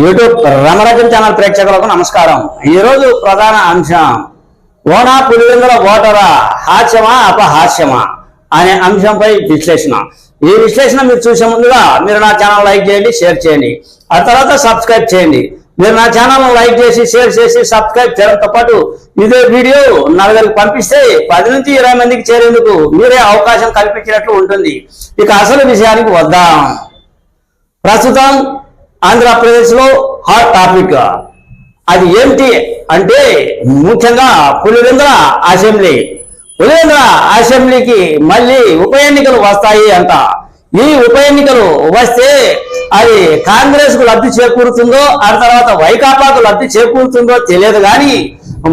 YouTube రమరాజన్ channel ప్రేక్షకులకు నమస్కారం. ఈరోజు ప్రధాన అంశం ఓనా పులివెందుల ఓటరా హాస్యమా అపహాస్యమా అనే అంశంపై విశ్లేషణ. ఈ విశ్లేషణ మీరు చూసే ముందుగా మీరు నా ఛానల్ లైక్ చేయండి షేర్ చేయండి. ఆ తర్వాత సబ్స్క్రైబ్ చేయండి. మీరు నా ఛానల్ లైక్ చేసి షేర్ చేసి సబ్స్క్రైబ్ చేయడంతో పాటు ఇదే వీడియో నలుగురికి పంపిస్తే పది నుంచి ఇరవై మందికి చేరేందుకు మీరే అవకాశం కల్పించినట్లు ఉంటుంది. ఇక అసలు విషయానికి వద్దాం. ప్రస్తుతం ఆంధ్రప్రదేశ్లో హాట్ టాపిక్ అది ఏంటి అంటే ముఖ్యంగా పులివెందుల అసెంబ్లీ. పులివెందుల అసెంబ్లీకి మళ్ళీ ఉప ఎన్నికలు వస్తాయి అంట. ఈ ఉప ఎన్నికలు వస్తే అది కాంగ్రెస్కు లబ్ధి చేకూరుతుందో ఆ తర్వాత వైకాపాకు లబ్ధి చేకూరుతుందో తెలియదు కానీ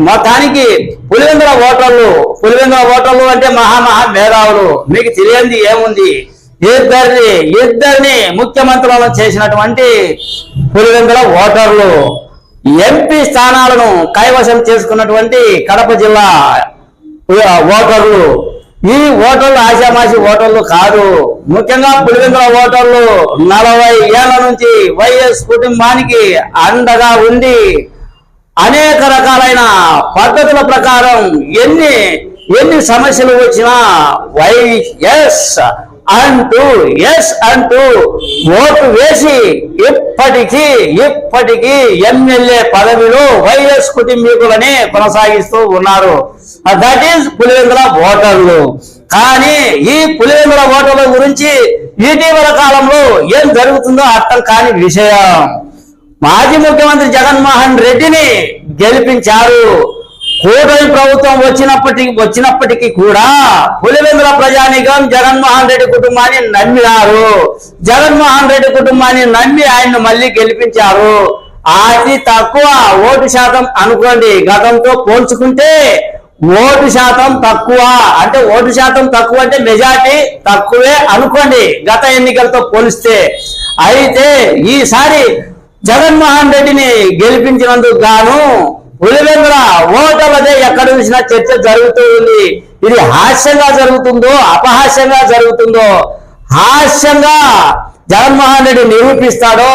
మొత్తానికి పులివెందుల ఓటర్లు పులివెందుల ఓటర్లు అంటే మహా మహా మేధావులు. మీకు తెలియంది ఏముంది? ఇద్దరిని ఇద్దరిని ముఖ్యమంత్రులను చేసినటువంటి పులివెందుల ఓటర్లు. ఎంపీ స్థానాలను కైవసం చేసుకున్నటువంటి కడప జిల్లా ఓటర్లు. ఈ ఓటర్లు ఆశామాసి ఓటర్లు కాదు. ముఖ్యంగా పులివెందుల ఓటర్లు నలభై ఏళ్ళ నుంచి వైఎస్ కుటుంబానికి అండగా ఉండి అనేక రకాలైన పద్ధతుల ప్రకారం ఎన్ని ఎన్ని సమస్యలు వచ్చినా వైఎస్ అంటూ ఎస్ అంటూ ఓటు వేసి ఇప్పటికీ ఇప్పటికీ ఎమ్మెల్యే పదవిలో వైఎస్ కుటుంబీకులనే కొనసాగిస్తూ ఉన్నారు. Uh, దట్ ఈస్ పులివెందుల ఓటర్లు. కానీ ఈ పులివెందుల ఓటర్ల గురించి ఇటీవల కాలంలో ఏం జరుగుతుందో అర్థం కాని విషయం. మాజీ ముఖ్యమంత్రి జగన్మోహన్ రెడ్డిని గెలిపించారు. కూటమి ప్రభుత్వం వచ్చినప్పటికీ వచ్చినప్పటికీ కూడా పులివెందుల ప్రజానికం జగన్మోహన్ రెడ్డి కుటుంబాన్ని నమ్మినారు. జగన్మోహన్ రెడ్డి కుటుంబాన్ని నమ్మి ఆయన్ను మళ్ళీ గెలిపించారు. అతి తక్కువ ఓటు శాతం అనుకోండి గతంతో పోల్చుకుంటే ఓటు శాతం తక్కువ. అంటే ఓటు శాతం తక్కువ అంటే మెజార్టీ తక్కువే అనుకోండి గత ఎన్నికలతో పోలిస్తే. అయితే ఈసారి జగన్మోహన్ రెడ్డిని గెలిపించినందుకు గాను పులివెందు చూసినా చర్చ జరుగుతూ ఉంది. ఇది హాస్యంగా జరుగుతుందో అపహాస్యంగా జరుగుతుందో హాస్యంగా జగన్మోహన్ రెడ్డి నిరూపిస్తాడో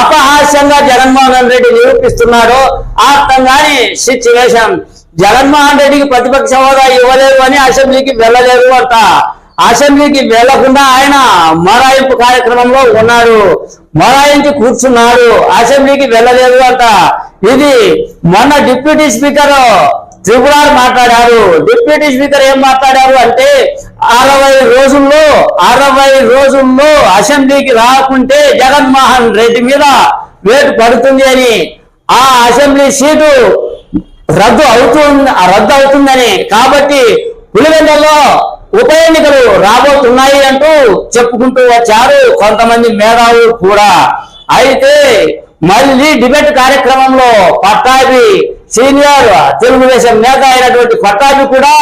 అపహాస్యంగా జగన్మోహన్ రెడ్డి నిరూపిస్తున్నాడో అర్థం కాని సిచ్యువేషన్ జగన్మోహన్ రెడ్డికి ప్రతిపక్ష హోదా ఇవ్వలేదు అని అసెంబ్లీకి వెళ్ళలేదు అంట. అసెంబ్లీకి వెళ్ళకుండా ఆయన మొరాయింపు కార్యక్రమంలో ఉన్నాడు. మొరాయించి కూర్చున్నాడు. అసెంబ్లీకి వెళ్ళలేదు అంట. ఇది మొన్న డిప్యూటీ స్పీకర్ త్రిపురార్ మాట్లాడారు. డిప్యూటీ స్పీకర్ ఏం మాట్లాడారు అంటే అరవై రోజుల్లో అరవై రోజుల్లో అసెంబ్లీకి రాకుంటే జగన్మోహన్ రెడ్డి మీద వేటు పడుతుంది అని ఆ అసెంబ్లీ సీటు రద్దు అవుతుంది రద్దు అవుతుందని. కాబట్టి పులివెందుల్లో ఉప ఎన్నికలు రాబోతున్నాయి అంటూ చెప్పుకుంటూ వచ్చారు కొంతమంది మేధావులు కూడా. అయితే మళ్ళీ డిబేట్ కార్యక్రమంలో పట్టాభి సీనియర్ తెలుగుదేశం నేత అయినటువంటి పట్టాభి కూడా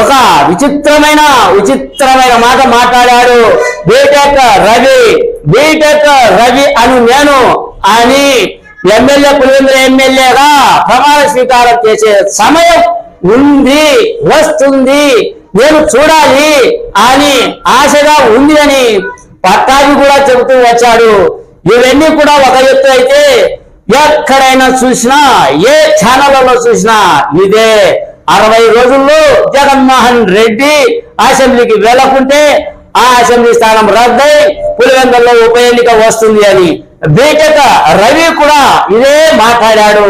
ఒక విచిత్రమైన విచిత్రమైన మాట మాట్లాడాడు. బీటెక్ రవి బీటెక్ రవి అని నేను అని ఎమ్మెల్యే పులివేంద్ర ఎమ్మెల్యేగా ప్రమాణ స్వీకారం చేసే సమయం ఉంది వస్తుంది నేను చూడాలి అని ఆశగా ఉంది అని పట్టాభి కూడా చెబుతూ వచ్చాడు. ఇవన్నీ కూడా ఒక ఎత్తు అయితే ఎక్కడైనా చూసినా ఏ ఛానళ్ళలో చూసినా ఇదే అరవై రోజుల్లో జగన్మోహన్ రెడ్డి అసెంబ్లీకి వెళ్ళకుంటే ఆ అసెంబ్లీ స్థానం రద్దై పులివెందుల్లో ఉప ఎన్నిక వస్తుంది అని. బీటెక్ రవి కూడా ఇదే మాట్లాడాడు.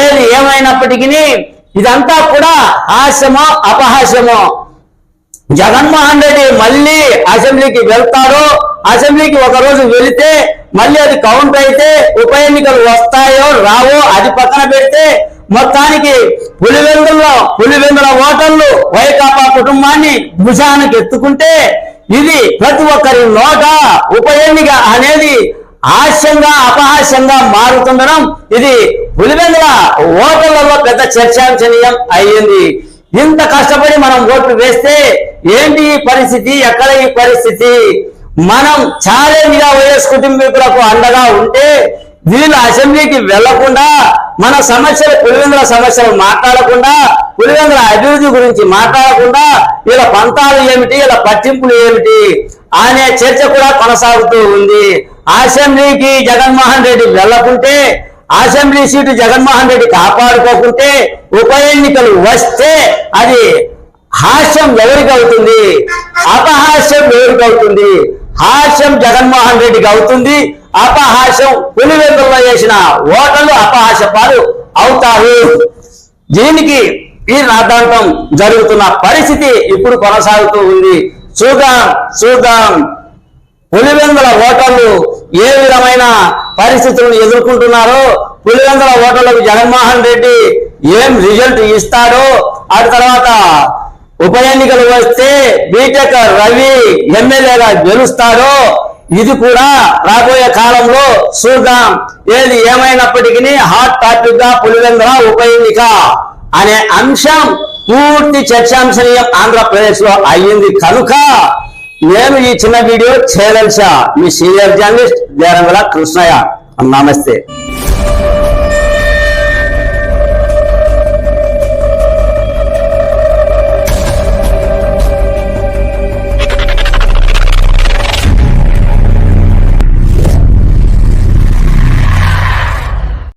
ఏది ఏమైనప్పటికీ ఇదంతా కూడా హాస్యమో అపహాస్యమో జగన్మోహన్ రెడ్డి మళ్ళీ అసెంబ్లీకి వెళ్తారు అసెంబ్లీకి ఒక రోజు వెళితే మళ్ళీ అది కౌంట్ అయితే ఉప ఎన్నికలు వస్తాయో రావో అది పక్కన పెడితే మొత్తానికి పులివెందుల్లో పులివెందుల ఓటర్లు వైకాపా కుటుంబాన్ని భుజానికి ఎత్తుకుంటే ఇది ప్రతి ఒక్కరి నోట ఉప ఎన్నిక అనేది హాస్యంగా అపహాస్యంగా మారుతుండడం ఇది పులివెందుల ఓటర్లలో పెద్ద చర్చాంశనీయం అయ్యింది. ఇంత కష్టపడి మనం ఓట్లు వేస్తే ఏంటి ఈ పరిస్థితి? ఎక్కడ ఈ పరిస్థితి? మనం ఛాలెంజ్గా వైఎస్ కుటుంబీకులకు అండగా ఉంటే వీళ్ళు అసెంబ్లీకి వెళ్ళకుండా మన సమస్యలు పులివెందుల సమస్యలు మాట్లాడకుండా పులివెందుల అభివృద్ధి గురించి మాట్లాడకుండా వీళ్ళ పంతాలు ఏమిటి వీళ్ళ పట్టింపులు ఏమిటి అనే చర్చ కూడా కొనసాగుతూ ఉంది. అసెంబ్లీకి జగన్మోహన్ రెడ్డి వెళ్ళకుంటే అసెంబ్లీ సీటు జగన్మోహన్ రెడ్డి కాపాడుకోకుంటే ఉప ఎన్నికలు వస్తే అది హాస్యం ఎవరికి అవుతుంది అపహాస్యం ఎవరికి అవుతుంది హాస్యం జగన్మోహన్ రెడ్డికి అవుతుంది. అపహాస్యం పులివెందుల్లో చేసిన ఓటర్లు అపహాస్య పాలు అవుతారు. దీనికి ఈ రాద్ధాంతం జరుగుతున్న పరిస్థితి ఇప్పుడు కొనసాగుతూ ఉంది. చూద్దాం చూద్దాం. పులివెందుల ఓటర్లు ఏ విధమైన పరిస్థితులను ఎదుర్కొంటున్నారో పులివెందుల ఓటర్లకు జగన్మోహన్ రెడ్డి ఏం రిజల్ట్ ఇస్తాడో ఆ తర్వాత ఉప ఎన్నికలు వస్తే బీటెక్ రవి ఎమ్మెల్యేగా గెలుస్తాడో ఇది కూడా రాబోయే కాలంలో చూద్దాం. ఏది ఏమైనప్పటికీ హాట్ టాపిక్గా పులివెందుల ఉప ఎన్నిక అనే అంశం పూర్తి చర్చాంశనీయం ఆంధ్రప్రదేశ్లో అయ్యింది. కనుక నేను ఈ చిన్న వీడియో చేయదలిసా మీ సీనియర్ జర్నలిస్ట్ దేరంగుల కృష్ణయ్య. నమస్తే.